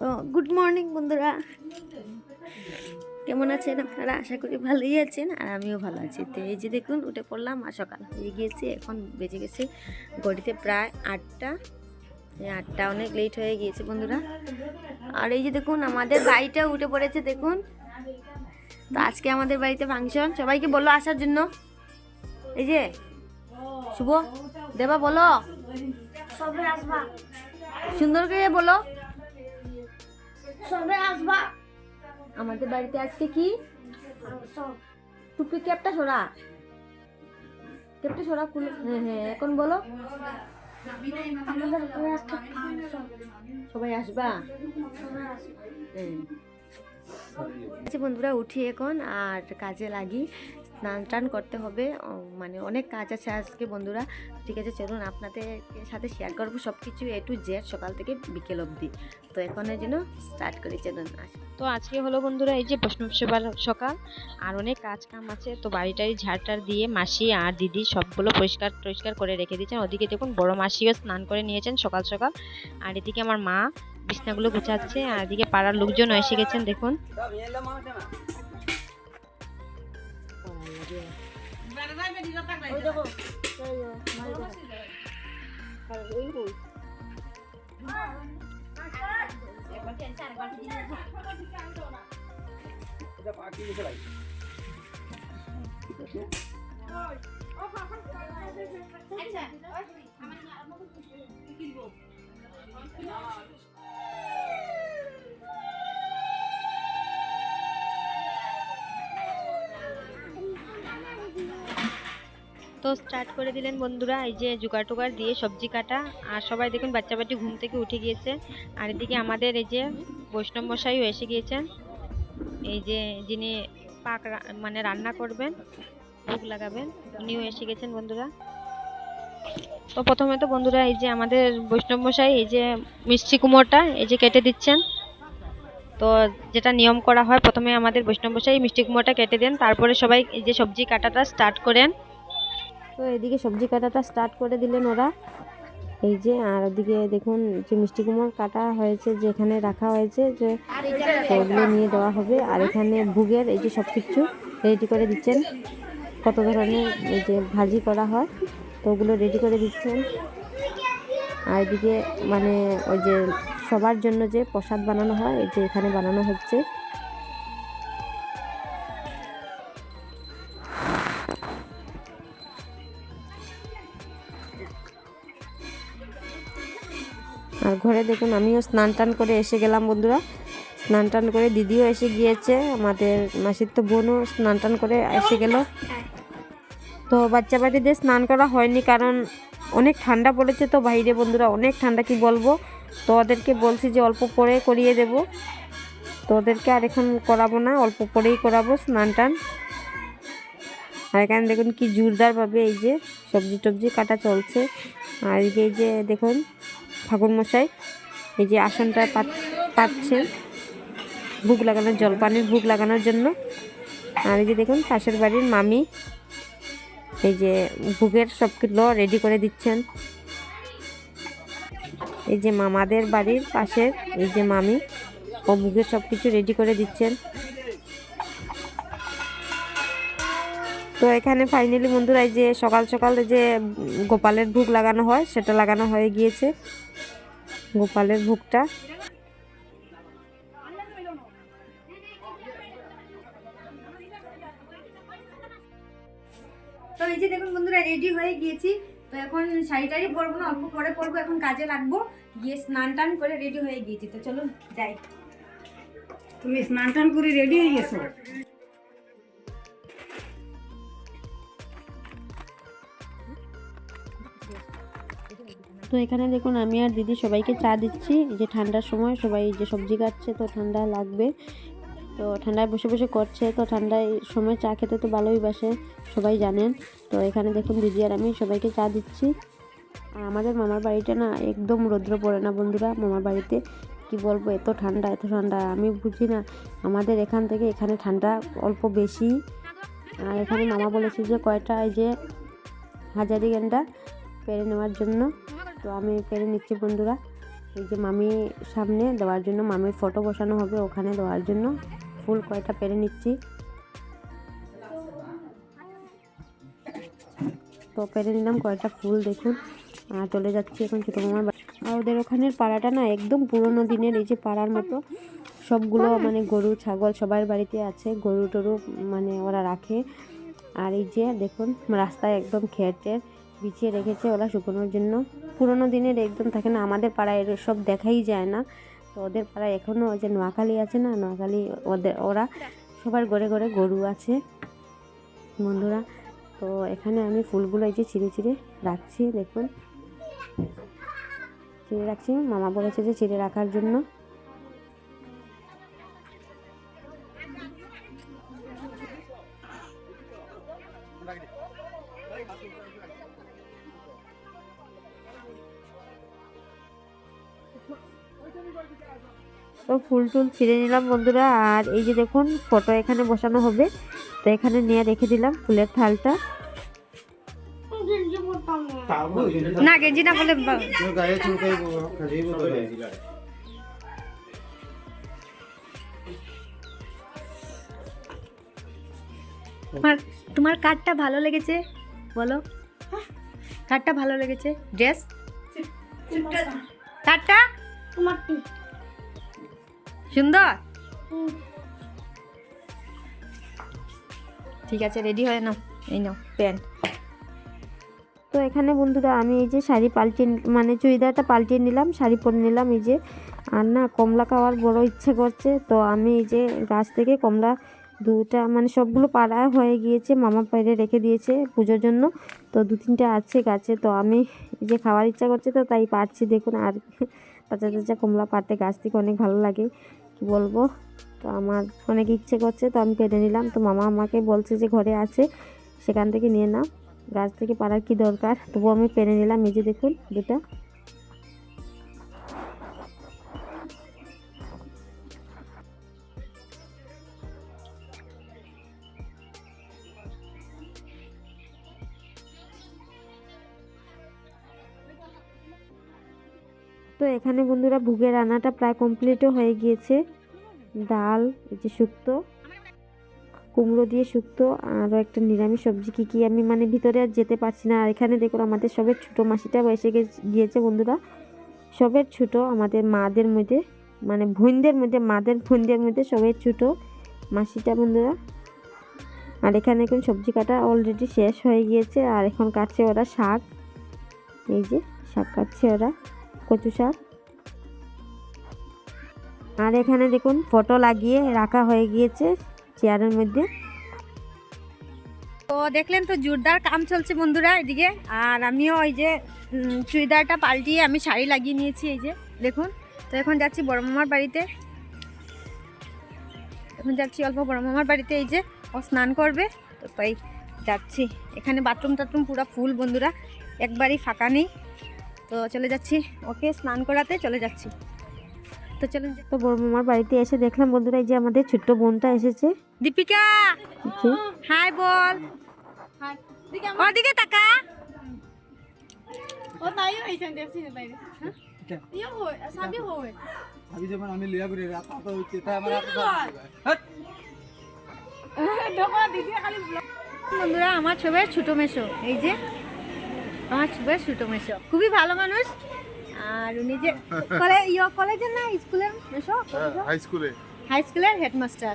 তো good morning বন্ধুরা। কেমন আছেন আপনারা? আশা করি ভালোই আছেন আর আমিও ভালো আছি। তো এই যে দেখুন উঠে পড়লাম আর সকাল হয়ে গিয়েছে এখন বেজে গেছে গড়িতে প্রায় আটটা। এই আটটা অনেক লেট হয়ে গিয়েছে বন্ধুরা। আর এই যে দেখুন আমাদের বাড়িটা উঠে পড়েছে দেখুন। তো আজকে আমাদের বাড়িতে ফাংশন সবাইকে বলো আসার জন্য। এই যে শুভ। দেবা বলো। সুন্দর করে বলো। সবে আসবা। আমাদের বাড়িতে আজকে কি? টুপি ক্যাপটা সরা ক্যাপটা সরা হ্যাঁ হ্যাঁ এখন বলো। সবাই আসবা? সবে হ্যাঁ। আচ্ছা বন্ধুরা উঠি এখন আর কাজে লাগি। স্নান টান করতে হবে। মানে অনেক কাজ আছে আজকে বন্ধুরা। ঠিক আছে, চলুন আপনাদের সাথে শেয়ার করব সব কিছু এ টু জেড সকাল থেকে বিকেল অবধি। তো এখনের জন্য স্টার্ট করি, চলুন তো আজকে হলো বন্ধুরা এই যে প্রশ্ন সকাল, আর অনেক কাজ কাম আছে। তো বাড়িটারি ঝাড়টার দিয়ে মাসি আর দিদি সবগুলো পরিষ্কার টরিষ্কার করে রেখে দিয়েছেন। ওদিকে দেখুন বড় মাসিও স্নান করে নিয়েছেন সকাল সকাল। আর এদিকে আমার মা বিছনাগুলো গুছাচ্ছে। আর এদিকে পাড়ার লোকজন এসে গেছেন, দেখুন। ওই দেখো এই ও, মাই দেখো। আর এই কই? তো স্টার্ট করে দিলেন বন্ধুরা, এই যে জোগাড় টোগাড় দিয়ে সবজি কাটা। আর সবাই দেখুন বাচ্চা বাচ্চা ঘুম থেকে উঠে গিয়েছে। আর এদিকে আমাদের এই যে বৈষ্ণব মশাইও এসে গিয়েছেন। এই যে যিনি পাক মানে রান্না করবেন, ভোগ লাগাবেন, উনিও এসে গেছেন বন্ধুরা। তো প্রথমে তো বন্ধুরা এই যে আমাদের বৈষ্ণব মশাই, এই যে মিষ্টি কুমোরটা এই যে কেটে দিচ্ছেন। তো যেটা নিয়ম করা হয়, প্রথমে আমাদের বৈষ্ণব মশাই মিষ্টি কুমোরটা কেটে দেন। তারপরে সবাই এই যে সবজি কাটাটা স্টার্ট করেন। তো এদিকে সবজি কাটাটা স্টার্ট করে দিলেন ওরা। এই যে, আর ওদিকে দেখুন যে মিষ্টি কুমড় কাটা হয়েছে যেখানে রাখা হয়েছে, যে ওগুলো নিয়ে দেওয়া হবে। আর এখানে ভুগের এই যে সব কিছু রেডি করে দিচ্ছেন। কত ধরনের এই যে ভাজি করা হয়, তো ওগুলো রেডি করে দিচ্ছেন। আর এদিকে মানে ওই যে সবার জন্য যে প্রসাদ বানানো হয়, এই যে এখানে বানানো হচ্ছে। আর ঘরে দেখুন, আমিও স্নান টান করে এসে গেলাম বন্ধুরা। স্নান টান করে দিদিও এসে গিয়েছে, আমাদের মাসির তো বোনও স্নান টান করে এসে গেল। তো বাচ্চা বাড়িতে স্নান করা হয়নি, কারণ অনেক ঠান্ডা পড়েছে তো বাইরে বন্ধুরা, অনেক ঠান্ডা কি বলব? তো ওদেরকে বলছি যে অল্প পরে করিয়ে দেব। তো ওদেরকে আর এখন করাবো না, অল্প পরেই করাবো স্নান টান। আর এখানে দেখুন কি জোরদারভাবে এই যে সবজি টবজি কাটা চলছে। আর এই যে দেখুন ঠাকুর মশাই এই যে আসনটা পাচ্ছেন ভুগ লাগানোর জলপানের ভুগ লাগানোর জন্য। আর এই যে দেখুন, পাশের বাড়ির মামি এই যে ভুগের সব কিলো রেডি করে দিচ্ছেন। এই যে মামাদের বাড়ির পাশের এই যে মামি, ও ভুগের সব কিছু রেডি করে দিচ্ছেন। তো এখানে ফাইনালি বন্ধুরা, এই যে সকাল সকাল যে গোপালের ভোগ লাগানো হয়, সেটা লাগানো হয়ে গিয়েছে। গোপালের ভোগটা। তো এই যে দেখুন বন্ধুরা রেডি হয়ে গিয়েছি। তো এখন শাড়ি টাড়ি পরবো না অল্প পরে পরবো এখন কাজে লাগবো। গিয়ে স্নান টান করে রেডি হয়ে গিয়েছি। তো চলুন যাই। তুমি স্নান টান করে রেডি হয়ে গেছো? তো এখানে দেখুন, আমি আর দিদি সবাইকে চা দিচ্ছি। যে ঠান্ডার সময় সবাই যে সবজি কাটছে, তো ঠান্ডা লাগবে। তো ঠান্ডায় বসে বসে করছে, তো ঠান্ডায় সময় চা খেতে তো ভালোই বাসে, সবাই জানেন। তো এখানে দেখুন, দিদি আর আমি সবাইকে চা দিচ্ছি। আর আমাদের মামার বাড়িটা না একদম রৌদ্র পড়ে না বন্ধুরা, মামার বাড়িতে। কি বলব, এত ঠান্ডা এত ঠান্ডা। আমি বুঝি না, আমাদের এখান থেকে এখানে ঠান্ডা অল্প বেশি। আর এখানে মামা বলেছে যে, কয়টা এই যে হাজারি গেন্ডা পেরে নেওয়ার জন্য। তো আমি পেরে নিচ্ছি বন্ধুরা। এই যে মামি সামনে দেওয়ার জন্য মামির ফটো বসানো হবে, ওখানে দেওয়ার জন্য ফুল কয়টা পেরে নিচ্ছি। তো পেরে নিলাম কয়টা ফুল, দেখুন। আর চলে যাচ্ছি এখন ছোটো মামার। আর ওদের ওখানের পাড়াটা না একদম পুরোনো দিনের, এই যে পাড়ার মতো। সবগুলো মানে গরু, ছাগল সবার বাড়িতে আছে, গরু টরু মানে ওরা রাখে। আর এই যে দেখুন, রাস্তায় একদম খেটের বিছিয়ে রেখেছে ওরা শুকোনোর জন্য। পুরোনো দিনের একদম থাকে না, আমাদের পাড়ায় সব দেখাই যায় না। তো ওদের পাড়ায় এখনও ওই যে নোয়াখালী আছে না, নোয়াখালী ওদের, ওরা সবার ঘরে ঘরে গরু আছে। বন্ধুরা, তো এখানে আমি ফুলগুলো এই যে ছিঁড়ে ছিঁড়ে রাখছি, দেখুন। ছিঁড়ে রাখছি, মামা বলেছে যে ছিঁড়ে রাখার জন্য। ফুল টুল ছিঁড়ে নিলাম বন্ধুরা আর এই যে দেখুন ফটো এখানে বসানো হবে। তো এখানে নিয়ে রেখে দিলাম ফুলের থালটা। না গেঞ্জি বলে তোমার তোমার কার্ডটা ভালো লেগেছে? বলো। কার্ডটা ভালো লেগেছে? ড্রেস? কার্ডটা সুন্দর? ঠিক আছে রেডি হয়ে নাও। এই নাও প্যান্ট। তো এখানে বন্ধুরা আমি এই যে শাড়ি পাল্টে মানে চুড়িদারটা পাল্টিয়ে নিলাম শাড়ি পরে নিলাম এই যে আর না কমলা খাওয়ার বড় ইচ্ছে করছে তো আমি এই যে গাছ থেকে কমলা দুটা মানে সবগুলো পাড়া হয়ে গিয়েছে মামা পেরে রেখে দিয়েছে পুজোর জন্য তো দু তিনটে আছে গাছে তো আমি এই যে খাওয়ার ইচ্ছা করছে তো তাই পারছি দেখুন আর তাজা তাজা কমলা পাড়তে গাছ থেকে অনেক ভালো লাগে, কি বলব? তো আমার অনেক ইচ্ছে করছে, তো আমি পেরে নিলাম। তো মামা আমাকে বলছে যে ঘরে আছে, সেখান থেকে নিয়ে নাও। গাছ থেকে পাড়ার কি দরকার? তবুও আমি পেরে নিলাম, এই যে দেখুন দুটা। এখানে বন্ধুরা ভুগের রান্নাটা প্রায় কমপ্লিটও হয়ে গিয়েছে। ডাল, এই যে শুক্তো, কুমড়ো দিয়ে শুক্তো, আরও একটা নিরামিষ সবজি। কী কী আমি মানে ভিতরে আর যেতে পারছি না। আর এখানে দেখুন, আমাদের সবের ছোটো মাসিটাও এসে গিয়েছে বন্ধুরা। সবের ছোটো, আমাদের মাদের মধ্যে মানে বোনদের মধ্যে, মাদের বোনদের মধ্যে সবের ছোটো মাসিটা বন্ধুরা। আর এখানে এখন সবজি কাটা অলরেডি শেষ হয়ে গিয়েছে। আর এখন কাটছে ওরা শাক। এই যে শাক কাটছে ওরা। কচু শাক। আর এখানে দেখুন ফটো লাগিয়ে রাখা হয়ে গিয়েছে চেয়ারের মধ্যে। তো দেখলেন তো, জোরদার কাম চলছে বন্ধুরা এদিকে। আর আমিও ওই যে চুড়িদারটা পাল্টিয়ে আমি শাড়ি লাগিয়ে নিয়েছি এই যে, দেখুন। তো এখন যাচ্ছি বড় মামার বাড়িতে। এখন যাচ্ছি অল্প বড় মামার বাড়িতে, এই যে, ও স্নান করবে। তো তাই যাচ্ছি। এখানে বাথরুম টাথরুম পুরো ফুল বন্ধুরা, একবারই ফাঁকা নেই। তো চলে যাচ্ছি। ওকে স্নান করাতে চলে যাচ্ছি। তো চলুন তো বড় মামার বাড়িতে এসে দেখলাম বন্ধুরা এই যে আমাদের ছোট্ট বোনটা এসেছে। দীপিকা! হাই বল। ওদিকে তাকা। ও তাইও দেখছি না ইয়ে হয় সাবি হয়। আমি যখন আমি লিয়া করে রাত তো হইছে তাই আমার দেখো দিদি খালি বন্ধুরা আমার ছবির ছোট মেশো এই যে আমার ছবির ছোট মেশো খুবই ভালো মানুষ। আর উনি যে কলে ইয়ে কলেজের না স্কুলের মেশো হাই স্কুলে। হাই স্কুলের হেডমাস্টার।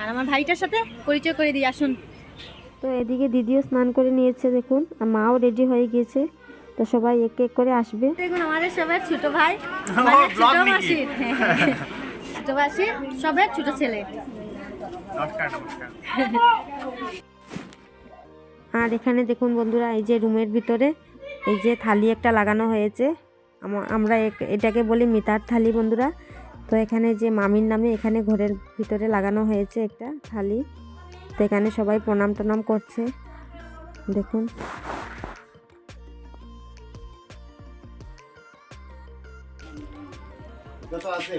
আর আমার ভাইটার সাথে পরিচয় করে দিই আসুন। তো এদিকে দিদিও স্নান করে নিয়েছে দেখুন। আর মাও রেডি হয়ে গিয়েছে। তো সবাই এক এক করে আসবে। দেখুন আমাদের সবার ছোট ভাই মানে ছোট মাসির ছোট মাসির সবার ছোট ছেলে। নমস্কার নমস্কার। আর এখানে দেখুন বন্ধুরা, এই যে রুমের ভিতরে, এই যে থালি একটা লাগানো হয়েছে। আম- আমরা এটাকে বলি মিতার থালি বন্ধুরা। তো এখানে যে মামির নামে এখানে ঘরের ভিতরে লাগানো হয়েছে একটা থালি। তো এখানে সবাই প্রণাম টনাম করছে। দেখুন। আছে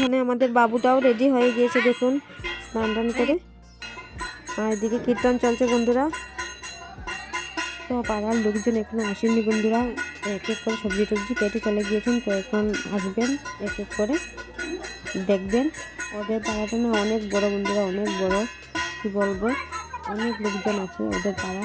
এখানে আমাদের বাবুটাও রেডি হয়ে গিয়েছে, দেখুন স্নান টান করে। আর এদিকে কীর্তন চলছে বন্ধুরা। তো পাড়ার লোকজন এখনও আসেননি বন্ধুরা। এক এক করে সবজি টবজি কেটে চলে গিয়েছেন, তো এখন আসবেন এক এক করে। দেখবেন, ওদের পাড়াটা অনেক বড় বন্ধুরা, অনেক বড়। কি বলব? অনেক লোকজন আছে ওদের পাড়া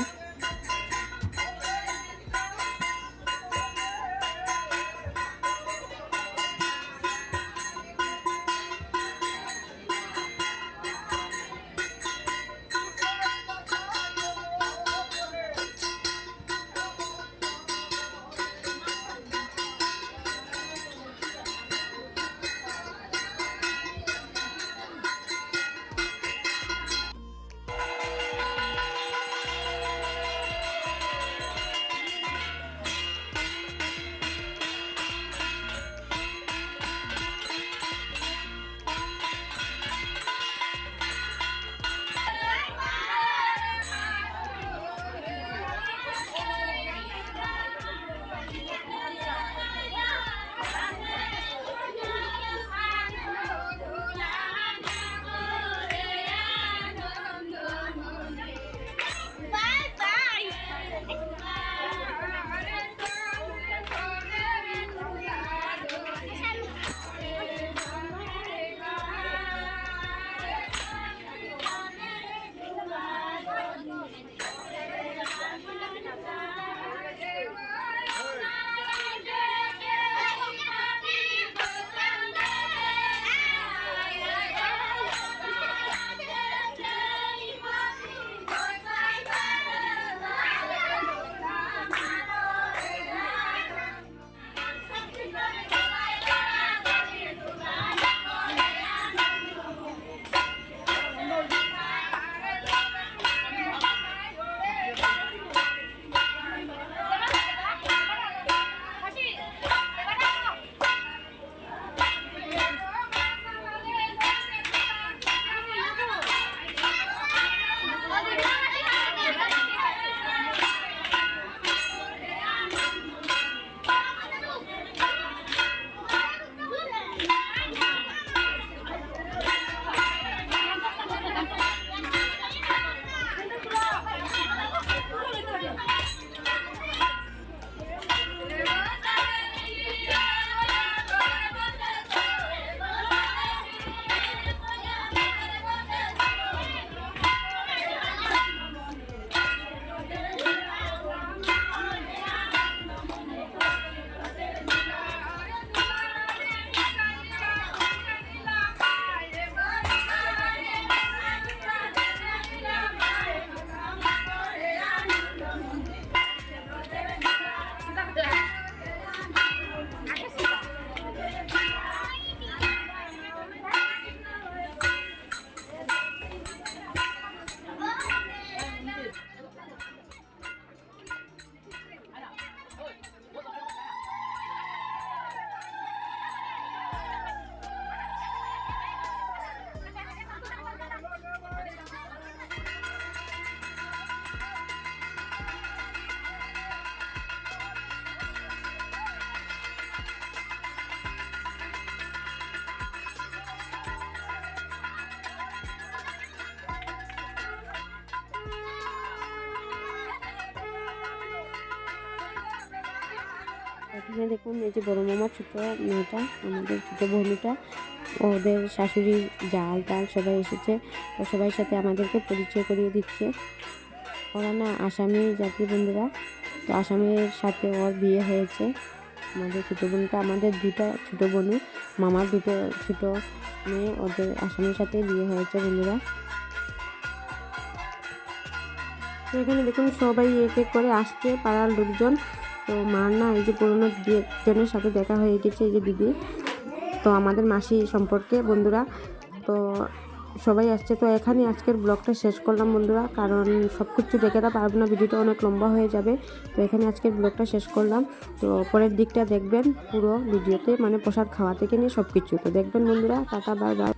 এখানে দেখুন, এই যে বড় মামার ছোটো মেয়েটা, আমাদের ছোটো বোনটা, ওদের শাশুড়ি জাল টাল সবাই এসেছে, তো সবাই সাথে আমাদেরকে পরিচয় করিয়ে দিচ্ছে। ওরা না আসামি জাতি বন্ধুরা, তো আসামের সাথে ওর বিয়ে হয়েছে। আমাদের ছোটো বোনটা, আমাদের দুটা ছোটো বোনু মামার দুটো ছোটো মেয়ে, ওদের আসামের সাথে বিয়ে হয়েছে বন্ধুরা। তো এখানে দেখুন, সবাই এক এক করে আসছে, পাড়ার লোকজন। তো মার না এই যে পুরোনো জনের সাথে দেখা হয়ে গেছে এই যে দিদি। তো আমাদের মাসি সম্পর্কে বন্ধুরা, তো সবাই আসছে। তো এখানে আজকের ব্লগটা শেষ করলাম বন্ধুরা, কারণ সব কিছু দেখাতে পারব না ভিডিওটা অনেক লম্বা হয়ে যাবে। তো এখানে আজকের ব্লগটা শেষ করলাম। তো পরের দিকটা দেখবেন পুরো ভিডিওতে মানে প্রসাদ খাওয়া থেকে নিয়ে সব কিছু তো দেখবেন বন্ধুরা, টাটা, বাই বাই।